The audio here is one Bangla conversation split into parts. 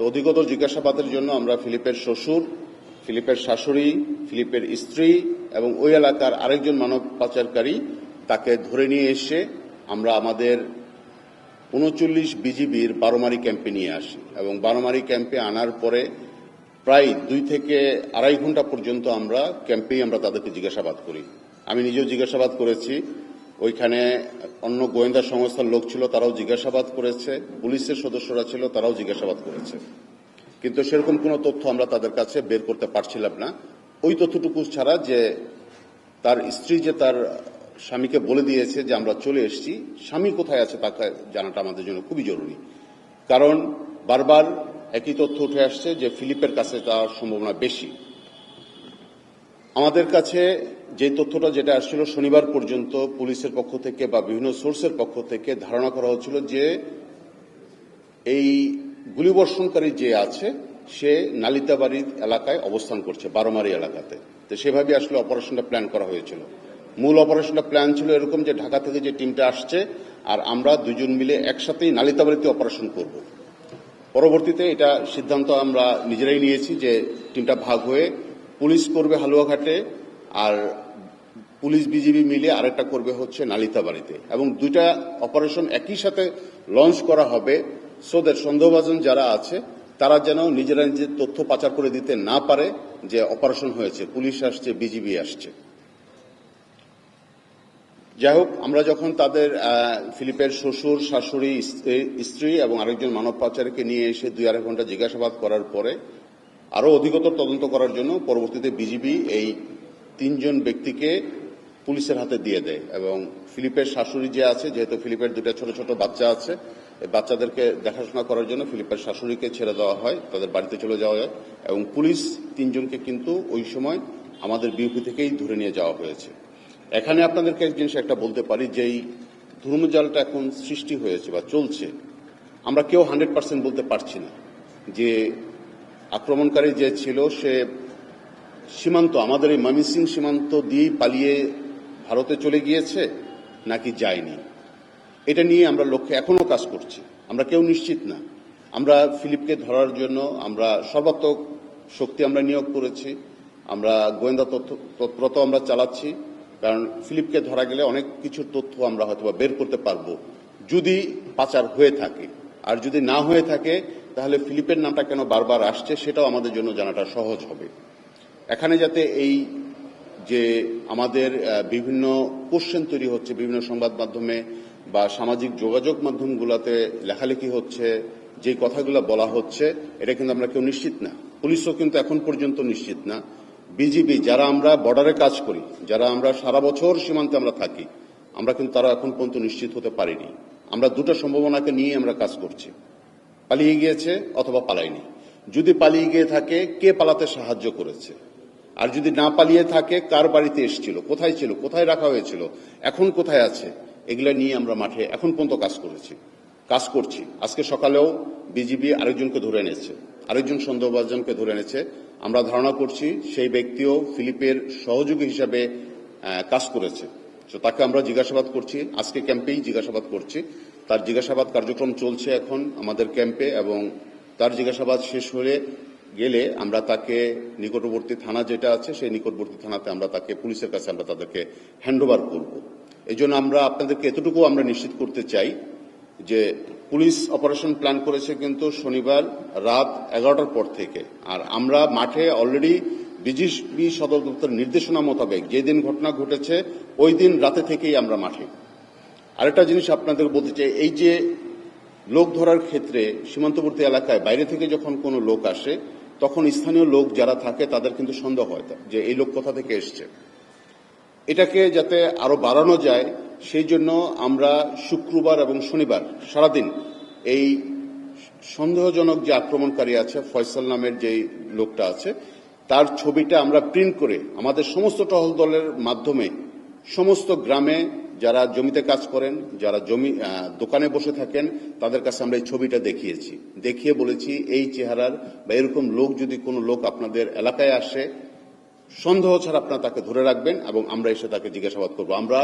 তো অধিকতর জিজ্ঞাসাবাদের জন্য আমরা ফিলিপের শ্বশুর, ফিলিপের শাশুড়ি, ফিলিপের স্ত্রী এবং ওই এলাকার আরেকজন মানব পাচারকারী তাকে ধরে নিয়ে এসে আমরা আমাদের উনচল্লিশ বিজিবির বারোমারি ক্যাম্পে নিয়ে আসি এবং বারোমারি ক্যাম্পে আনার পরে প্রায় দুই থেকে আড়াই ঘণ্টা পর্যন্ত আমরা ক্যাম্পেই আমরা তাদেরকে জিজ্ঞাসাবাদ করি। আমি নিজেও জিজ্ঞাসাবাদ করেছি ওইখানে অন্য গোয়েন্দা সংস্থার লোক ছিল, তারাও জিজ্ঞাসাবাদ করেছে, পুলিশের সদস্যরা ছিল, তারাও জিজ্ঞাসাবাদ করেছে। কিন্তু সেরকম কোনো তথ্য আমরা তাদের কাছে বের করতে পারছিলাম না। ওই তথ্যটুকু ছাড়া যে তার স্ত্রী যে তার স্বামীকে বলে দিয়েছে যে আমরা চলে এসেছি, স্বামী কোথায় আছে তাকে জানাটা আমাদের জন্য খুবই জরুরি। কারণ বারবার একই তথ্য উঠে আসছে যে ফিলিপের কাছে তার সম্ভাবনা বেশি। আমাদের কাছে যে তথ্যটা যেটা আসছিল শনিবার পর্যন্ত পুলিশের পক্ষ থেকে বা বিভিন্ন সোর্সের পক্ষ থেকে ধারণা করা হচ্ছিল যে এই গুলিবর্ষণকারী যে আছে, সে নালিতাবাড়ি এলাকায় অবস্থান করছে, বারোমারি এলাকাতে। তো সেভাবে আসলে অপারেশনটা প্ল্যান করা হয়েছিল। মূল অপারেশনটা প্ল্যান ছিল এরকম যে ঢাকা থেকে যে টিমটা আসছে, আর আমরা দুজন মিলে একসাথেই নালিতাবাড়িতে অপারেশন করব। পরবর্তীতে এটা সিদ্ধান্ত আমরা নিজেরাই নিয়েছি যে টিমটা ভাগ হয়ে পুলিশ করবে হালুয়াঘাটে আর পুলিশ বিজিবি মিলে আরেকটা করবে হচ্ছে নালিতাবাড়িতে। এবং দুইটা অপারেশন একই সাথে লঞ্চ করা হবে। সোদের সন্দেহভাজন যারা আছে, তারা যেন নিজেরা নিজের তথ্য পাচার করে দিতে না পারে যে অপারেশন হয়েছে। পুলিশ আসছে, বিজিবি আসছে। যাই হোক, আমরা যখন তাদের ফিলিপের শ্বশুর, শাশুড়ি স্ত্রী- এবং আরেকজন মানব পাচারকে নিয়ে এসে দুই আড়াই ঘণ্টা জিজ্ঞাসাবাদ করার পরে আরও অধিকতর তদন্ত করার জন্য পরবর্তীতে বিজিবি এই তিনজন ব্যক্তিকে পুলিশের হাতে দিয়ে দেয় এবং ফিলিপের শাশুড়ি যে আছে, যেহেতু ফিলিপের দুটো ছোট ছোট বাচ্চা আছে বাচ্চাদেরকে দেখাশোনা করার জন্য ফিলিপের শাশুড়িকে ছেড়ে দেওয়া হয়, তাদের বাড়িতে চলে যাওয়া হয় এবং পুলিশ তিনজনকে কিন্তু ওই সময় আমাদের বিউপি থেকেই ধরে নিয়ে যাওয়া হয়েছে। এখানে আপনাদেরকে এক জিনিস একটা বলতে পারি যে এই ধর্মজালটা এখন সৃষ্টি হয়েছে বা চলছে, আমরা কেউ হান্ড্রেড পার্সেন্ট বলতে পারছি না যে আক্রমণকারী যে ছিল, সে সীমান্ত, আমাদের এই ময়মনসিং সীমান্ত দিয়েই পালিয়ে ভারতে চলে গিয়েছে নাকি যায়নি? এটা নিয়ে আমরা লক্ষ্যে এখনও কাজ করছি। আমরা কেউ নিশ্চিত না। আমরা ফিলিপকে ধরার জন্য আমরা সর্বাত্মক শক্তি আমরা নিয়োগ করেছি। আমরা গোয়েন্দা তথ্য, তৎপরতা আমরা চালাচ্ছি। কারণ ফিলিপকে ধরা গেলে অনেক কিছুর তথ্য আমরা হয়তো বের করতে পারব যদি পাচার হয়ে থাকে। আর যদি না হয়ে থাকে, তাহলে ফিলিপের নামটা কেন বারবার আসছে সেটাও আমাদের জন্য জানাটা সহজ হবে। এখানে যাতে এই যে আমাদের বিভিন্ন কোশ্চেন তৈরি হচ্ছে, বিভিন্ন সংবাদ মাধ্যমে বা সামাজিক যোগাযোগ মাধ্যমগুলোতে লেখালেখি হচ্ছে, যে কথাগুলো বলা হচ্ছে, এটা কিন্তু আমরা কেউ নিশ্চিত না। পুলিশও কিন্তু এখন পর্যন্ত নিশ্চিত না। বিজিবি যারা আমরা বর্ডারে কাজ করি, যারা আমরা সারা বছর সীমান্তে আমরা থাকি, আমরা কিন্তু তারা এখন পর্যন্ত নিশ্চিত হতে পারিনি। আমরা দুটো সম্ভাবনাকে নিয়ে আমরা কাজ করছি। পালিয়ে গিয়েছে অথবা পালায়নি। যদি পালিয়ে গিয়ে থাকে, কে পালাতে সাহায্য করেছে? আর যদি না পালিয়ে থাকে, কার বাড়িতে এসেছিল? কোথায় ছিল? কোথায় রাখা হয়েছিল? এখন কোথায় আছে? এগুলা নিয়ে আমরা মাঠে এখন পর্যন্ত কাজ করেছি। কাজ করছি। আজকে সকালেও বিজিবি আরেকজনকে ধরে এনেছে। আরেকজন সন্দেহভাজনকে ধরে এনেছে। আমরা ধারণা করছি সেই ব্যক্তিও ফিলিপের সহযোগী হিসাবে কাজ করেছে। তো তাকে আমরা জিজ্ঞাসাবাদ করছি, আজকে ক্যাম্পেই জিজ্ঞাসাবাদ করছি। তার জিজ্ঞাসাবাদ কার্যক্রম চলছে এখন আমাদের ক্যাম্পে এবং তার জিজ্ঞাসাবাদ শেষ হলে গেলে আমরা তাকে নিকটবর্তী থানা যেটা আছে, সেই নিকটবর্তী থানাতে আমরা তাকে, পুলিশের কাছে আমরা তাদেরকে হ্যান্ডওভার করব। এই জন্য আমরা আপনাদেরকে এতটুকু আমরা নিশ্চিত করতে চাই যে পুলিশ অপারেশন প্ল্যান করেছে কিন্তু শনিবার রাত এগারোটার পর থেকে। আর আমরা মাঠে অলরেডি বিজিবি সদর দপ্তরের নির্দেশনা মোতাবেক যেদিন ঘটনা ঘটেছে, ওই দিন রাতে থেকেই আমরা মাঠে। আরেকটা জিনিস আপনাদের বলতে চাই, এই যে লোক ধরার ক্ষেত্রে সীমান্তবর্তী এলাকায় বাইরে থেকে যখন কোনো লোক আসে, তখন স্থানীয় লোক যারা থাকে তাদের কিন্তু সন্দেহ হয় যে এই লোক কোথা থেকে এসছে। এটাকে যাতে আরও বাড়ানো যায়, সেই জন্য আমরা শুক্রবার এবং শনিবার সারাদিন এই সন্দেহজনক যে আক্রমণকারী আছে, ফয়সাল নামের যে লোকটা আছে তার ছবিটা আমরা প্রিন্ট করে আমাদের সমস্ত টহল দলের মাধ্যমে সমস্ত গ্রামে যারা জমিতে কাজ করেন, যারা জমি দোকানে বসে থাকেন, তাদের কাছে আমরা এই ছবিটা দেখিয়েছি। দেখিয়ে বলেছি এই চেহারার বা এরকম লোক যদি কোনো লোক আপনাদের এলাকায় আসে, সন্দেহ ছাড়া আপনারা তাকে ধরে রাখবেন এবং আমরা এসে তাকে জিজ্ঞাসাবাদ করব। আমরা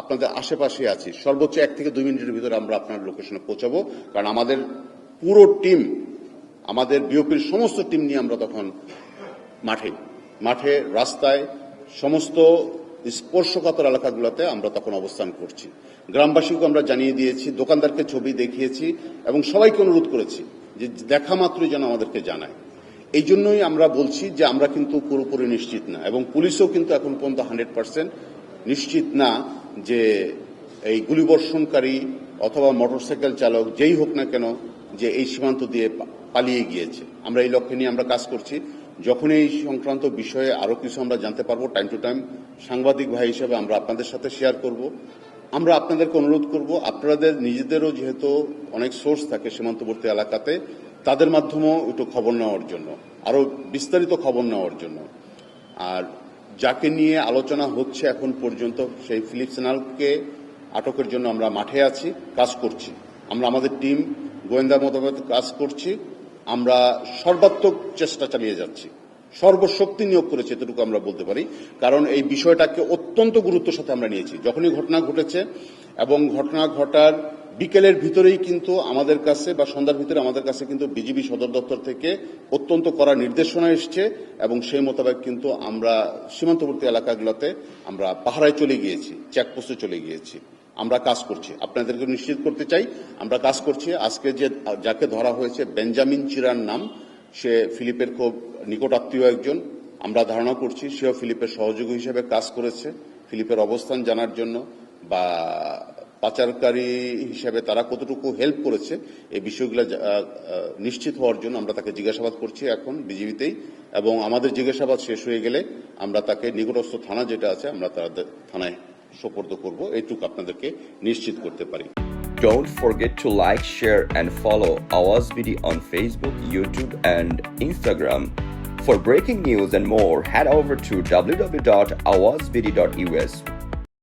আপনাদের আশেপাশে আছি। সর্বোচ্চ এক থেকে দুই মিনিটের ভিতরে আমরা আপনার লোকেশনে পৌঁছাবো। কারণ আমাদের পুরো টিম আমাদের বিওপির সমস্ত টিম নিয়ে আমরা তখন মাঠে। মাঠে রাস্তায় সমস্ত স্পর্শকাতর এলাকাগুলোতে আমরা তখন অবস্থান করছি। গ্রামবাসীকে আমরা জানিয়ে দিয়েছি, দোকানদারকে ছবি দেখিয়েছি এবং সবাইকে অনুরোধ করেছি যে দেখা মাত্রই যেন আমাদেরকে জানায়। এই জন্যই আমরা বলছি যে আমরা কিন্তু পুরোপুরি নিশ্চিত না এবং পুলিশও কিন্তু এখন পর্যন্ত হান্ড্রেড পার্সেন্ট নিশ্চিত না যে এই গুলিবর্ষণকারী অথবা মোটরসাইকেল চালক যেই হোক না কেন যে এই সীমান্ত দিয়ে পালিয়ে গিয়েছে। আমরা এই লক্ষ্যে নিয়ে আমরা কাজ করছি। যখন এই সংক্রান্ত বিষয়ে আরও কিছু আমরা জানতে পারব টাইম টু টাইম সাংবাদিক ভাই হিসেবে আমরা আপনাদের সাথে শেয়ার করব। আমরা আপনাদেরকে অনুরোধ করব, আপনাদের নিজেদেরও যেহেতু অনেক সোর্স থাকে সীমান্তবর্তী এলাকাতে, তাদের মাধ্যমেও একটু খবর নেওয়ার জন্য, আরও বিস্তারিত খবর নেওয়ার জন্য। আর যাকে নিয়ে আলোচনা হচ্ছে এখন পর্যন্ত, সেই ফিলিপ সেনালকে আটকের জন্য আমরা মাঠে আছি, কাজ করছি। আমরা আমাদের টিম গোয়েন্দা মতামত কাজ করছি। আমরা সর্বাত্মক চেষ্টা চালিয়ে যাচ্ছি। সর্বশক্তি নিয়োগ করেছে, এতটুকু আমরা বলতে পারি। কারণ এই বিষয়টাকে অত্যন্ত গুরুত্বের সাথে আমরা নিয়েছি। যখনই ঘটনা ঘটেছে এবং ঘটনা ঘটার বিকেলের ভিতরেই কিন্তু আমাদের কাছে বা সন্ধ্যার ভিতরে আমাদের কাছে কিন্তু বিজিবি সদর দপ্তর থেকে অত্যন্ত কড়া নির্দেশনা এসছে এবং সেই মোতাবেক কিন্তু আমরা সীমান্তবর্তী এলাকাগুলোতে আমরা পাহারায় চলে গিয়েছি, চেকপোস্টে চলে গিয়েছি। আমরা কাজ করছি। আপনাদেরকে নিশ্চিত করতে চাই, আমরা কাজ করছি। আজকে যে, যাকে ধরা হয়েছে বেঞ্জামিন চিরার নাম, সে ফিলিপের খুব নিকট আত্মীয় একজন। আমরা ধারণা করছি সেও ফিলিপের সহযোগী হিসেবে কাজ করেছে। ফিলিপের অবস্থান জানার জন্য বা পাচারকারী হিসেবে তারা কতটুকু হেল্প করেছে, এই বিষয়গুলো নিশ্চিত হওয়ার জন্য আমরা তাকে জিজ্ঞাসাবাদ করছি এখন বিজিবিতেই। এবং আমাদের জিজ্ঞাসাবাদ শেষ হয়ে গেলে আমরা তাকে নিকটস্থ থানা যেটা আছে, আমরা তাদের থানায় সোপর্দ করব এইটুকু আপনাদেরকে নিশ্চিত করতে পারি Don't forget to like, share, and follow Awaz BD on Facebook, YouTube, and Instagram. For breaking news and more, head over to www.awazbd.us.